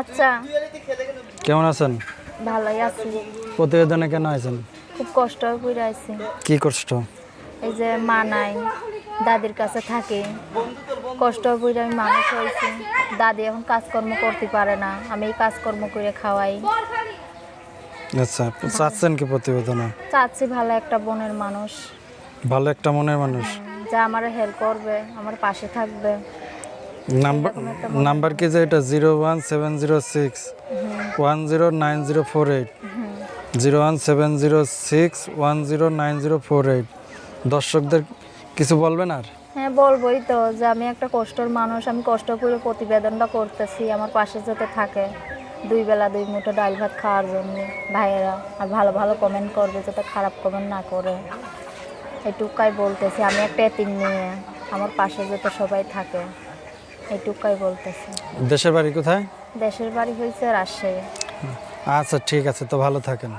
আচ্ছা। কেমন আছেন? ভালোই আছি। প্রতিবেদনে কেন আছেন খুব কষ্ট করে আছি কি কষ্ট? এই যে মা নাই দাদির কাছে থাকি। কষ্ট করে আমি মানুষ হয়েছি। দাদি এখন কাজকর্ম করতে পারে না। আমি এই কাজকর্ম করে খাওয়াই। আচ্ছা চাচ্ছেন কি প্রতিবেদনে? চাচ্ছি ভালো একটা বোনের মানুষ। ভালো একটা মনের মানুষ। যা আমার হেল্প করবে আমার পাশে থাকবে। নাম্বার নাম্বার কি যে এটা? Zero one seven zero six, one zero nine zero four eight, zero one seven zero six, one zero nine zero four eight. দর্শকদের কিছু বলবেন আর? হ্যাঁ বলবোই তো যে আমি একটা কষ্টর মানুষ, আমি কষ্ট করে প্রতিবেদনটা করতেছি আমার পাশে যাতে থাকে দুই বেলা দুই মুঠো ডাল ভাত খাওয়ার জন্য। ভাইয়েরা, আর ভালো ভালো কমেন্ট করবে যাতে খারাপ কমেন্ট না করে। এইটুকাই বলতেছি, আমি একটা এতিম মেয়ে, আমার পাশে যাতে সবাই থাকে। এইটুকাই বলতেছি। দেশের বাড়ি কোথায়? দেশের বাড়ি হয়েছে রাজশাহী। আচ্ছা ঠিক আছে তো ভালো থাকেন।